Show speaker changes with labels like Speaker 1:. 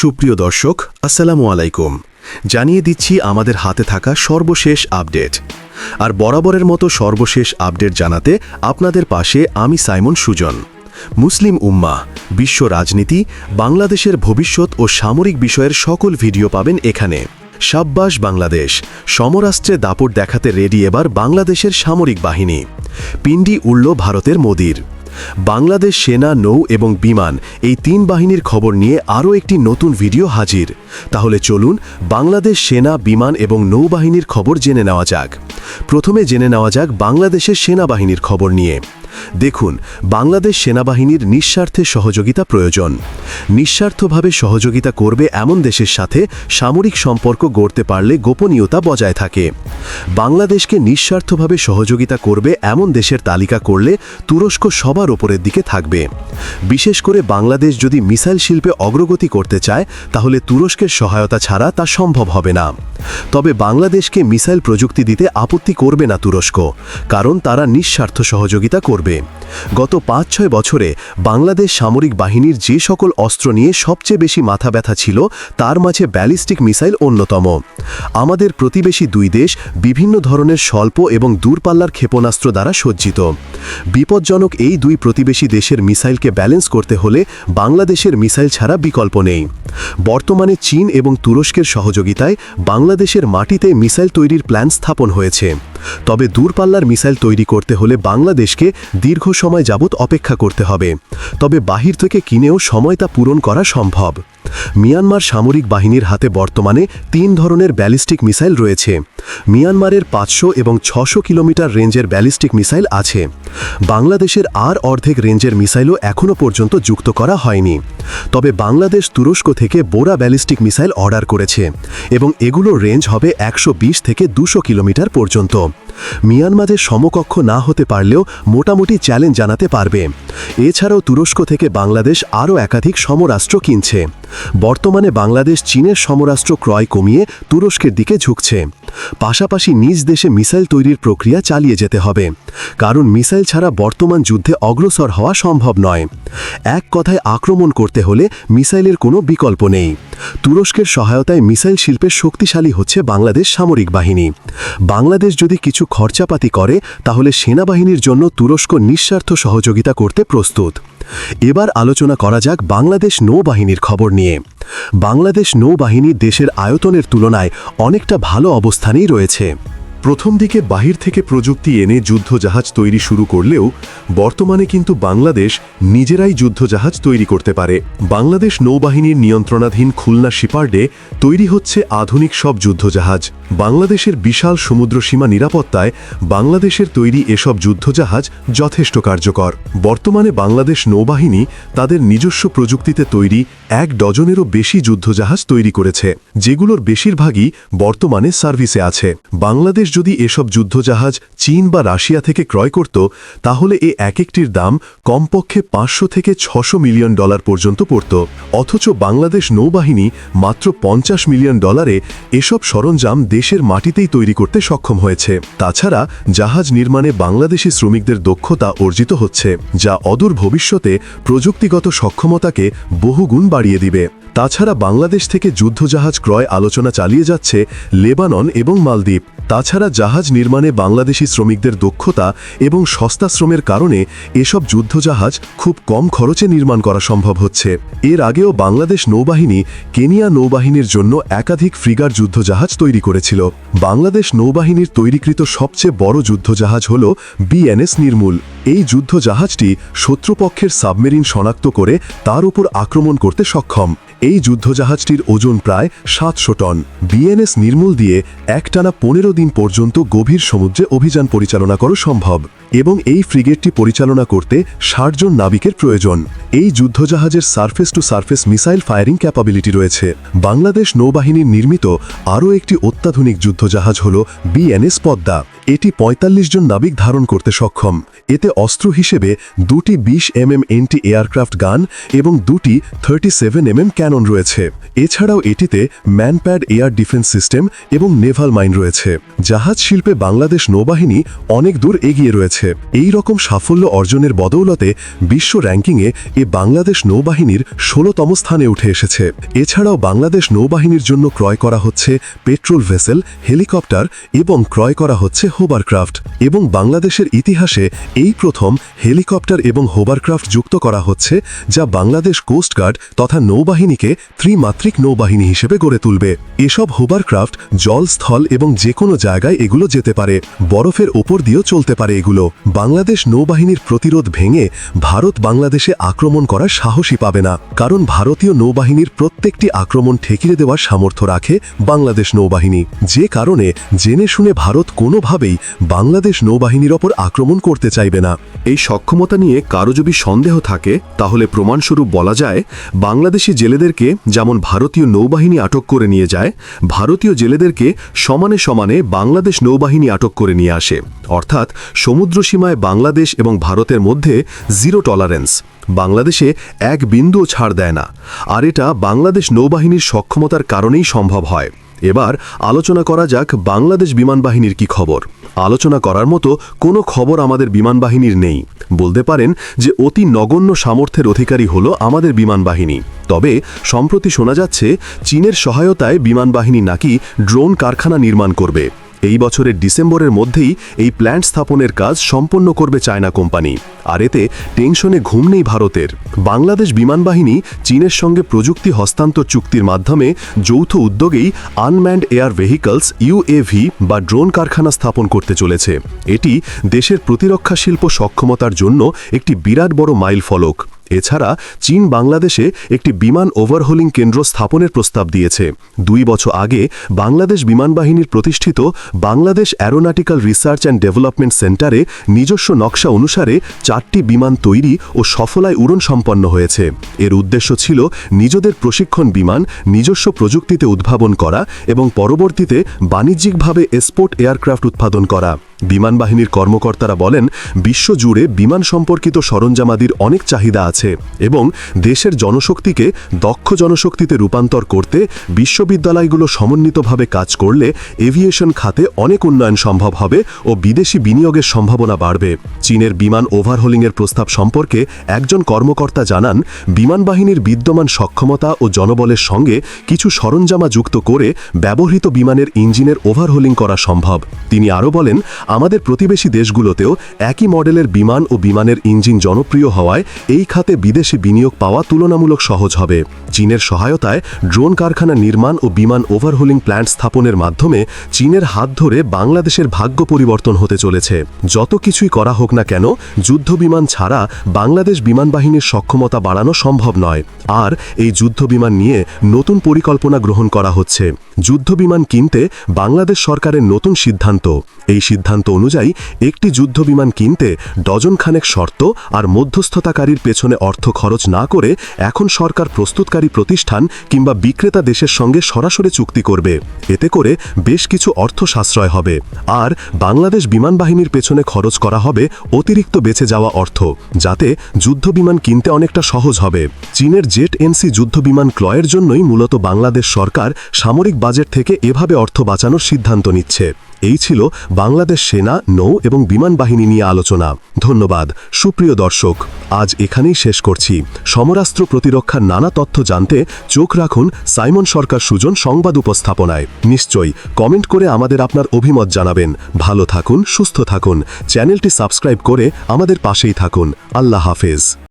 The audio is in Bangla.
Speaker 1: সুপ্রিয় দর্শক, আসসালামু আলাইকুম। জানিয়ে দিচ্ছি আমাদের হাতে থাকা সর্বশেষ আপডেট। আর বরাবরের মতো সর্বশেষ আপডেট জানাতে আপনাদের পাশে আমি সাইমন সুজন। মুসলিম উম্মা, বিশ্ব রাজনীতি, বাংলাদেশের ভবিষ্যৎ ও সামরিক বিষয়ের সকল ভিডিও পাবেন এখানে। সাব্বাস বাংলাদেশ সমরাষ্ট্রে দাপট দেখাতে রেডি এবার বাংলাদেশের সামরিক বাহিনী। পিণ্ডি উড়ল ভারতের মোদির। বাংলাদেশ সেনা, নৌ এবং বিমান এই তিন বাহিনীর খবর নিয়ে আরও একটি নতুন ভিডিও হাজির। তাহলে চলুন বাংলাদেশ সেনা, বিমান এবং নৌবাহিনীর খবর জেনে নেওয়া যাক। প্রথমে জেনে নেওয়া যাক বাংলাদেশের সেনাবাহিনীর খবর নিয়ে। দেখুন, বাংলাদেশ সেনাবাহিনীর নিঃস্বার্থে সহযোগিতা প্রয়োজন। নিঃস্বার্থভাবে সহযোগিতা করবে এমন দেশের সাথে সামরিক সম্পর্ক গড়তে পারলে গোপনীয়তা বজায় থাকে। বাংলাদেশকে নিঃস্বার্থভাবে সহযোগিতা করবে এমন দেশের তালিকা করলে তুরস্ক সবার ওপরের দিকে থাকবে। বিশেষ করে বাংলাদেশ যদি মিসাইল শিল্পে অগ্রগতি করতে চায়, তাহলে তুরস্কের সহায়তা ছাড়া তা সম্ভব হবে না। তবে বাংলাদেশকে মিসাইল প্রযুক্তি দিতে আপত্তি করবে না তুরস্ক, কারণ তারা নিঃস্বার্থ সহযোগিতা করবে। গত পাঁচ ছয় বছরে বাংলাদেশ সামরিক বাহিনীর যে সকল অস্ত্র নিয়ে সবচেয়ে বেশি মাথা ব্যথা ছিল, তার মাঝে ব্যালিস্টিক মিসাইল অন্যতম। আমাদের প্রতিবেশী দুই দেশ বিভিন্ন ধরনের স্বল্প এবং দূরপাল্লার ক্ষেপণাস্ত্র দ্বারা সজ্জিত। বিপজ্জনক এই দুই প্রতিবেশী দেশের মিসাইলকে ব্যালেন্স করতে হলে বাংলাদেশের মিসাইল ছাড়া বিকল্প নেই। বর্তমানে চীন এবং তুরস্কের সহযোগিতায় বাংলাদেশের মাটিতে মিসাইল তৈরির প্ল্যান স্থাপন হয়েছে। তবে দূরপাল্লার মিসাইল তৈরি করতে হলে বাংলাদেশকে দীর্ঘ সময় যাবৎ অপেক্ষা করতে হবে। তবে বাহির থেকে কিনেও সময় তা পূরণ করা সম্ভব। মিয়ানমার সামরিক বাহিনীর হাতে বর্তমানে তিন ধরনের ব্যালিস্টিক মিসাইল রয়েছে। মিয়ানমারের পাঁচশো এবং ছশো কিলোমিটার রেঞ্জের ব্যালিস্টিক মিসাইল আছে। বাংলাদেশের আর অর্ধেক রেঞ্জের মিসাইলও এখনও পর্যন্ত যুক্ত করা হয়নি। তবে বাংলাদেশ তুরস্ক থেকে বোরা ব্যালিস্টিক মিসাইল অর্ডার করেছে এবং এগুলোর রেঞ্জ হবে একশো বিশ থেকে দুশো কিলোমিটার পর্যন্ত। মিয়ানমারের সমকক্ষ না হতে পারলেও মোটামুটি চ্যালেঞ্জ জানাতে পারবে। এছাড়াও তুরস্ক থেকে বাংলাদেশ আরও একাধিক সমরাষ্ট্র কিনছে। বর্তমানে বাংলাদেশ চীনের সমরাষ্ট্র ক্রয় কমিয়ে তুরস্কের দিকে ঝুঁকছে। পাশাপাশি নিজ দেশে মিসাইল তৈরির প্রক্রিয়া চালিয়ে যেতে হবে। কারণ মিসাইল ছাড়া বর্তমান যুদ্ধে অগ্রসর হওয়া সম্ভব নয়। এক কথায় আক্রমণ করতে হলে মিসাইলের কোনো বিকল্প নেই। তুরস্কের সহায়তায় মিসাইল শিল্পে শক্তিশালী হচ্ছে বাংলাদেশ সামরিক বাহিনী। বাংলাদেশ যদি কিছু খরচাপাতি করে, তাহলে সেনাবাহিনীর জন্য তুরস্ক নিঃস্বার্থ সহযোগিতা করতে প্রস্তুত। এবার আলোচনা করা যাক বাংলাদেশ নৌবাহিনীর খবর নিয়ে। বাংলাদেশ নৌবাহিনী দেশের আয়তনের তুলনায় অনেকটা ভালো অবস্থানেই রয়েছে।
Speaker 2: প্রথম দিকে বাহির থেকে প্রযুক্তি এনে যুদ্ধজাহাজ তৈরি শুরু করলেও বর্তমানে কিন্তু বাংলাদেশ নিজেরাই যুদ্ধজাহাজ তৈরি করতে পারে। বাংলাদেশ নৌবাহিনীর নিয়ন্ত্রণাধীন খুলনা শিপার্ডে তৈরি হচ্ছে আধুনিক সব যুদ্ধজাহাজ। বাংলাদেশের বিশাল সমুদ্রসীমা নিরাপত্তায় বাংলাদেশের তৈরি এসব যুদ্ধজাহাজ যথেষ্ট কার্যকর। বর্তমানে বাংলাদেশ নৌবাহিনী তাদের নিজস্ব প্রযুক্তিতে তৈরি এক ডজনেরও বেশি যুদ্ধজাহাজ তৈরি করেছে, যেগুলোর বেশিরভাগই বর্তমানে সার্ভিসে আছে। বাংলাদেশ যদি এসব যুদ্ধজাহাজ চীন বা রাশিয়া থেকে ক্রয় করত, তাহলে এ এক একটির দাম কমপক্ষে পাঁচশো থেকে ছশো মিলিয়ন ডলার পর্যন্ত পড়ত। অথচ বাংলাদেশ নৌবাহিনী মাত্র পঞ্চাশ মিলিয়ন ডলারে এসব সরঞ্জাম দেশের মাটিতেই তৈরি করতে সক্ষম হয়েছে। তাছাড়া জাহাজ নির্মাণে বাংলাদেশি শ্রমিকদের দক্ষতা অর্জিত হচ্ছে, যা অদূর ভবিষ্যতে প্রযুক্তিগত সক্ষমতাকে বহুগুণ বাড়িয়ে দিবে। তাছাড়া বাংলাদেশ থেকে যুদ্ধজাহাজ ক্রয় আলোচনা চালিয়ে যাচ্ছে লেবানন এবং মালদ্বীপ। তাছাড়া জাহাজ নির্মাণে বাংলাদেশি শ্রমিকদের দক্ষতা এবং সস্তা শ্রমের কারণে এসব যুদ্ধজাহাজ খুব কম খরচে নির্মাণ করা সম্ভব হচ্ছে। এর আগেও বাংলাদেশ নৌবাহিনী কেনিয়া নৌবাহিনীর জন্য একাধিক ফ্রিগার যুদ্ধজাহাজ তৈরি করেছিল। বাংলাদেশ নৌবাহিনীর তৈরিকৃত সবচেয়ে বড় যুদ্ধজাহাজ হল বিএনএস নির্মূল। এই যুদ্ধজাহাজটি শত্রুপক্ষের সাবমেরিন শনাক্ত করে তার উপর আক্রমণ করতে সক্ষম। এই যুদ্ধজাহাজটির ওজন প্রায় সাতশো টন। বিএনএস নির্মূল দিয়ে একটানা পনেরো দিন পর্যন্ত গভীর সমুদ্রে অভিযান পরিচালনা করা সম্ভব এবং এই ফ্রিগেটটি পরিচালনা করতে ষাট জন নাবিকের প্রয়োজন। এই যুদ্ধজাহাজের surface to surface missile firing capability রয়েছে। বাংলাদেশ নৌবাহিনীর নির্মিত আরও একটি অত্যাধুনিক যুদ্ধজাহাজ হল বিএনএস পদ্মা। এটি ৪৫ জন নাবিক ধারণ করতে সক্ষম। এতে অস্ত্র হিসেবে দুটি বিশ এমএম এনটি এয়ারক্রাফট গান এবং দুটি থার্টি সেভেন এমএম ক্যানন রয়েছে। এছাড়াও এটিতে ম্যানপ্যাড এয়ার ডিফেন্স সিস্টেম এবং নেভাল মাইন রয়েছে। জাহাজ শিল্পে বাংলাদেশ নৌবাহিনী অনেক দূর এগিয়ে রয়েছে। এই রকম সাফল্য অর্জনের বদৌলতে বিশ্ব র্যাঙ্কিংয়ে এ বাংলাদেশ নৌবাহিনীর ষোলতম স্থানে উঠে এসেছে। এছাড়াও বাংলাদেশ নৌবাহিনীর জন্য ক্রয় করা হচ্ছে পেট্রোল ভেসেল, হেলিকপ্টার এবং ক্রয় করা হচ্ছে হোবারক্রাফট এবং বাংলাদেশের ইতিহাসে এই প্রথম হেলিকপ্টার এবং হোবারক্রাফট যুক্ত করা হচ্ছে, যা বাংলাদেশ কোস্টগার্ড তথা নৌবাহিনীকে ত্রিমাত্রিক নৌবাহিনী হিসেবে গড়ে তুলবে। এসব হোবারক্রাফট জল স্থল এবং যে কোনো জায়গায় এগুলো যেতে পারে, বরফের ওপর দিয়েও চলতে পারে এগুলো। বাংলাদেশ নৌবাহিনীর প্রতিরোধ ভেঙে ভারত বাংলাদেশে আক্রমণ করার সাহসী পাবে না, কারণ ভারতীয় নৌবাহিনীর প্রত্যেকটি আক্রমণ ঠেকিয়ে দেওয়ার সামর্থ্য রাখে বাংলাদেশ নৌবাহিনী। যে কারণে জেনে শুনে ভারত কোনোভাবেই বাংলাদেশ নৌবাহিনীর ওপর আক্রমণ করতে চাইবে না।
Speaker 1: এই সক্ষমতা নিয়ে কারও যদি সন্দেহ থাকে, তাহলে প্রমাণস্বরূপ বলা যায়, বাংলাদেশি জেলেদেরকে যেমন ভারতীয় নৌবাহিনী আটক করে নিয়ে যায়, ভারতীয় জেলেদেরকে সমানে সমানে বাংলাদেশ নৌবাহিনী আটক করে নিয়ে আসে। অর্থাৎ সমুদ্র সীমায় বাংলাদেশ এবং ভারতের মধ্যে জিরো টলারেন্স। বাংলাদেশে এক বিন্দুও ছাড় দেয় না। আর এটা বাংলাদেশ নৌবাহিনীর সক্ষমতার কারণেই সম্ভব হয়। এবার আলোচনা করা যাক বাংলাদেশ বিমান বাহিনীর কি খবর। আলোচনা করার মতো কোনো খবর আমাদের বিমান বাহিনীর নেই। বলতে পারেন যে অতি নগণ্য সামর্থ্যের অধিকারী হলো আমাদের বিমান বাহিনী। তবে সম্প্রতি শোনা যাচ্ছে, চীনের সহায়তায় বিমান বাহিনী নাকি ড্রোন কারখানা নির্মাণ করবে। এই বছরের ডিসেম্বরের মধ্যেই এই প্ল্যান্ট স্থাপনের কাজ সম্পন্ন করবে চায়না কোম্পানি, আর এতে টেনশনে ঘুম নেই ভারতের। বাংলাদেশ বিমান বাহিনী চীনের সঙ্গে প্রযুক্তি হস্তান্তর চুক্তির মাধ্যমে যৌথ উদ্যোগেই আনম্যান্ড এয়ার ভেহিকলস ইউএভি বা ড্রোন কারখানা স্থাপন করতে চলেছে। এটি দেশের প্রতিরক্ষা শিল্প সক্ষমতার জন্য একটি বিরাট বড় মাইল ফলক এছাড়া চীন বাংলাদেশে একটি বিমান ওভারহোলিং কেন্দ্র স্থাপনের প্রস্তাব দিয়েছে। দুই বছর আগে বাংলাদেশ বিমান বাহিনীর প্রতিষ্ঠিত Bangladesh aeronautical research and development সেন্টারে নিজস্ব নকশা অনুসারে চারটি বিমান তৈরি ও সফলায় উড়ন সম্পন্ন হয়েছে। এর উদ্দেশ্য ছিল নিজেদের প্রশিক্ষণ বিমান নিজস্ব প্রযুক্তিতে উদ্ভাবন করা এবং পরবর্তীতে বাণিজ্যিকভাবে এসপোর্ট এয়ারক্রাফট উৎপাদন করা। বিমান বাহিনীর কর্মকর্তারা বলেন, বিশ্বজুড়ে বিমান সম্পর্কিত সরঞ্জামাদির অনেক চাহিদা আছে এবং দেশের জনশক্তিকে দক্ষ জনশক্তিতে রূপান্তর করতে বিশ্ববিদ্যালয়গুলো সমন্বিতভাবে কাজ করলে এভিয়েশন খাতে অনেক উন্নয়ন সম্ভব হবে ও বিদেশি বিনিয়োগের সম্ভাবনা বাড়বে। চীনের বিমান ওভারহোলিংয়ের প্রস্তাব সম্পর্কে একজন কর্মকর্তা জানান বিমান বাহিনীর বিদ্যমান সক্ষমতা ও জনবলের সঙ্গে কিছু সরঞ্জামা যুক্ত করে ব্যবহৃত বিমানের ইঞ্জিনের ওভারহোলিং করা সম্ভব। তিনি আরও বলেন আমাদের প্রতিবেশী দেশগুলোতেও একই মডেলের বিমান ও বিমানের ইঞ্জিন জনপ্রিয় হওয়ায় এই খাতে বিদেশি বিনিয়োগ পাওয়া তুলনামূলক সহজ হবে। চীনের সহায়তায় ড্রোন কারখানা নির্মাণ ও বিমান ওভারহোলিং প্ল্যান্ট স্থাপনের মাধ্যমে চীনের হাত ধরে বাংলাদেশের ভাগ্য পরিবর্তন হতে চলেছে। যত কিছুই করা হোক না কেন, যুদ্ধ বিমান ছাড়া বাংলাদেশ বিমান বাহিনীর সক্ষমতা বাড়ানো সম্ভব নয়। আর এই যুদ্ধ বিমান নিয়ে নতুন পরিকল্পনা গ্রহণ করা হচ্ছে। যুদ্ধ বিমান কিনতে বাংলাদেশ সরকারের নতুন সিদ্ধান্ত। এই সিদ্ধান্ত অনুযায়ী একটি যুদ্ধ বিমান কিনতে ডজনখানেক শর্ত আর মধ্যস্থতাকারীর পেছনে অর্থ খরচ না করে এখন সরকার প্রস্তুতকারী প্রতিষ্ঠান কিংবা বিক্রেতা দেশের সঙ্গে সরাসরি চুক্তি করবে। এতে করে বেশ কিছু অর্থ সাশ্রয় হবে। আর বাংলাদেশ বিমান বাহিনীর পেছনে খরচ করা হবে অতিরিক্ত বেঁচে যাওয়া অর্থ, যাতে যুদ্ধ বিমান কিনতে অনেকটা সহজ হবে। চীনের জেট এনসি যুদ্ধ বিমান ক্রয়ের জন্যই মূলত বাংলাদেশ সরকার সামরিক বাজেট থেকে এভাবে অর্থ বাঁচানোর সিদ্ধান্ত নিচ্ছে। এই ছিল বাংলাদেশ সেনা, নৌ এবং বিমান বাহিনী নিয়ে আলোচনা। ধন্যবাদ। সুপ্রিয় দর্শক, আজ এখানেই শেষ করছি। সমরাস্ত্র প্রতিরক্ষার নানা তথ্য জানতে চোখ রাখুন সাইমন সরকার সুজন সংবাদ উপস্থাপনায়। নিশ্চয়ই কমেন্ট করে আমাদের আপনার অভিমত জানাবেন। ভালো থাকুন, সুস্থ থাকুন। চ্যানেলটি সাবস্ক্রাইব করে আমাদের পাশেই থাকুন। আল্লাহ হাফেজ।